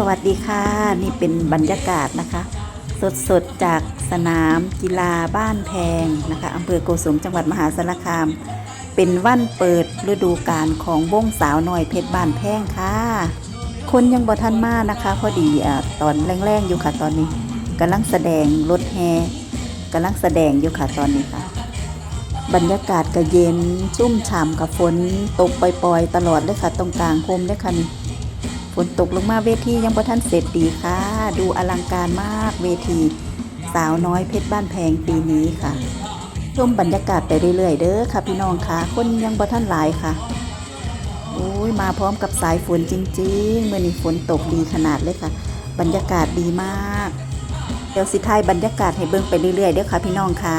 สวัสดีค่ะ นี่เป็นบรรยากาศนะคะ สดๆ จากสนามกีฬาบ้านแพงนะคะอำเภอโกสุมจังหวัดมหาสารคาม เป็นวันเปิดฤดูกาลของวงสาวน้อยเพชรบ้านแพงค่ะ คนยังบ่ทันมานะคะ พอดีอะตอนแรงๆอยู่ค่ะตอนนี้กำลังแสดงรถแฮกำลังแสดงอยู่ค่ะตอนนี้ค่ะ บรรยากาศก็เย็นชุ่มฉ่ำกับฝนตกปล่อยๆ ตลอดเลยค่ะ ตรงกลางโฮมเลยค่ะนี่ นตกลงมาเวทียังบ่ทันเสร็จดีค่ะ ดูอลังการมากเวทีสาวน้อยเพชรบ้านแพงปีนี้ค่ะ ชมบรรยากาศไปเรื่อยๆ เด้อค่ะพี่น้องค่ะ คนยังบ่ทันหลายค่ะโอ้ยมาพร้อมกับสายฝนจริงๆเมื่อนี้ฝนตกดีขนาดเลยค่ะ บรรยากาศดีมาก เดี๋ยวสิทายบรรยากาศให้เบิ่งไปเรื่อยๆเด้อค่ะพี่น้องค่ะ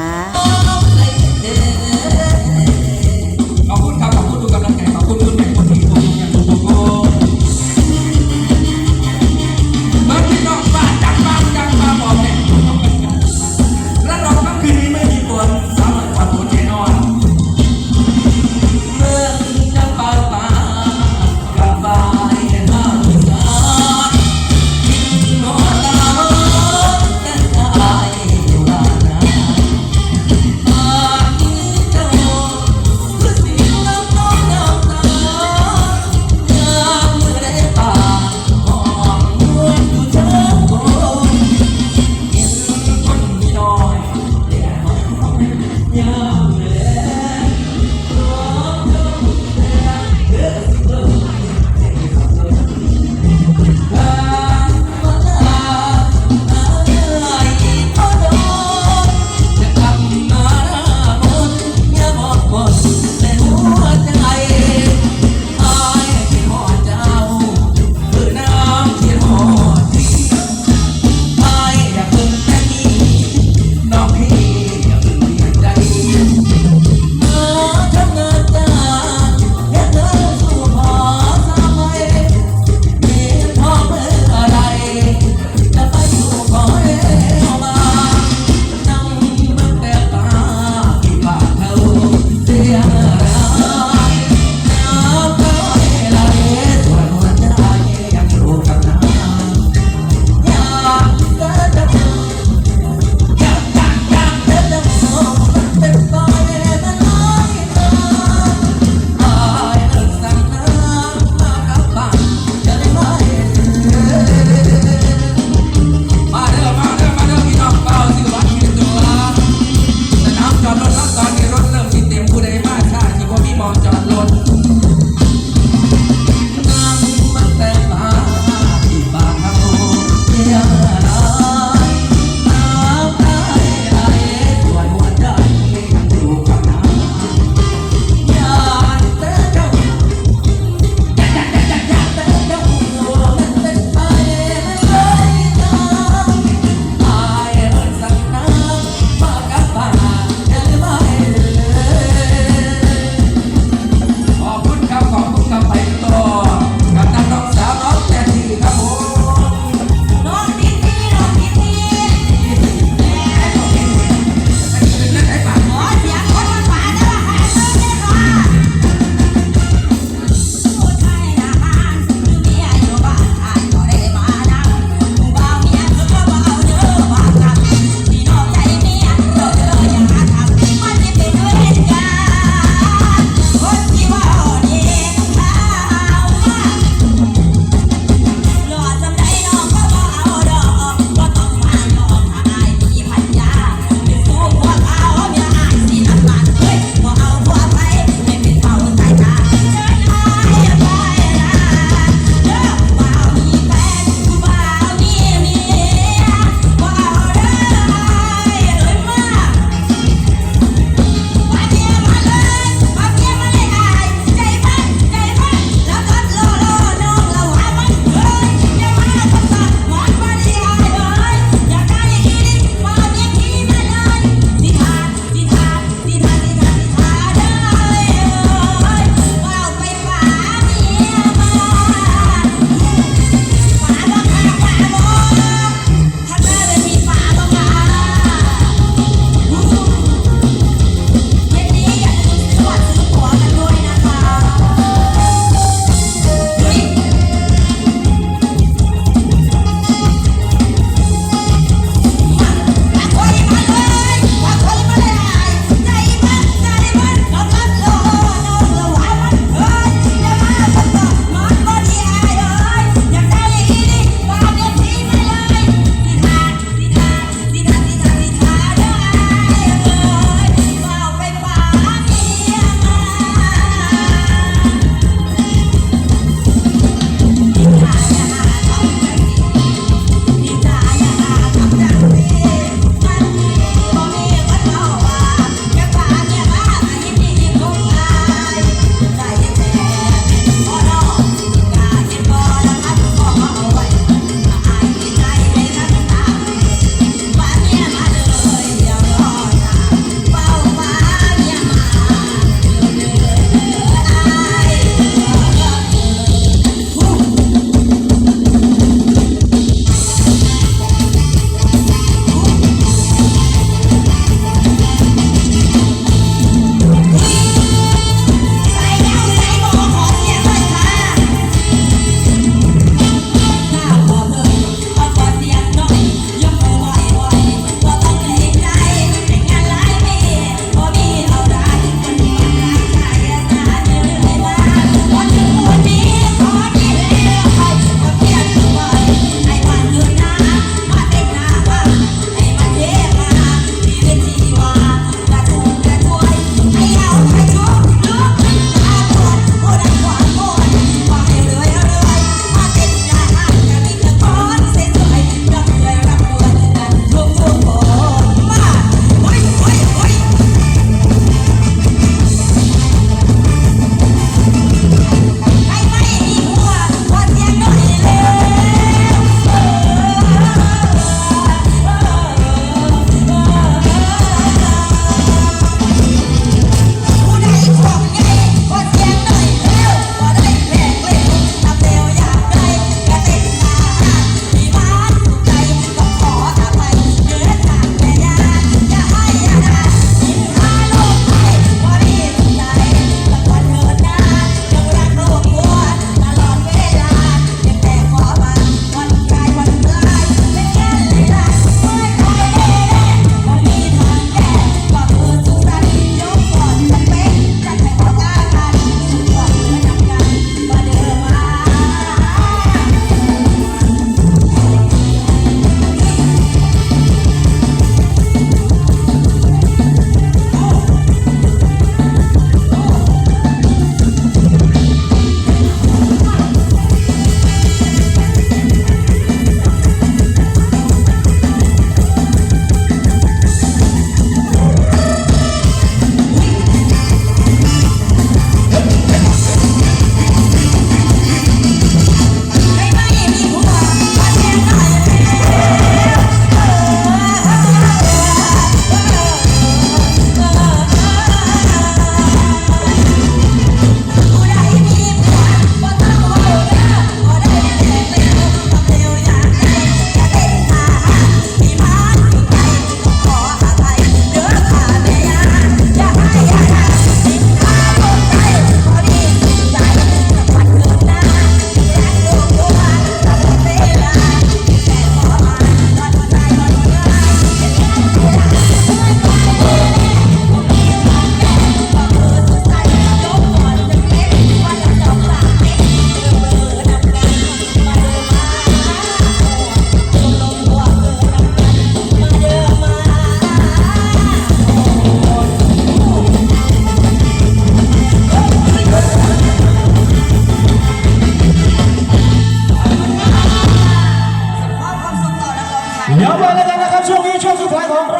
ช่ว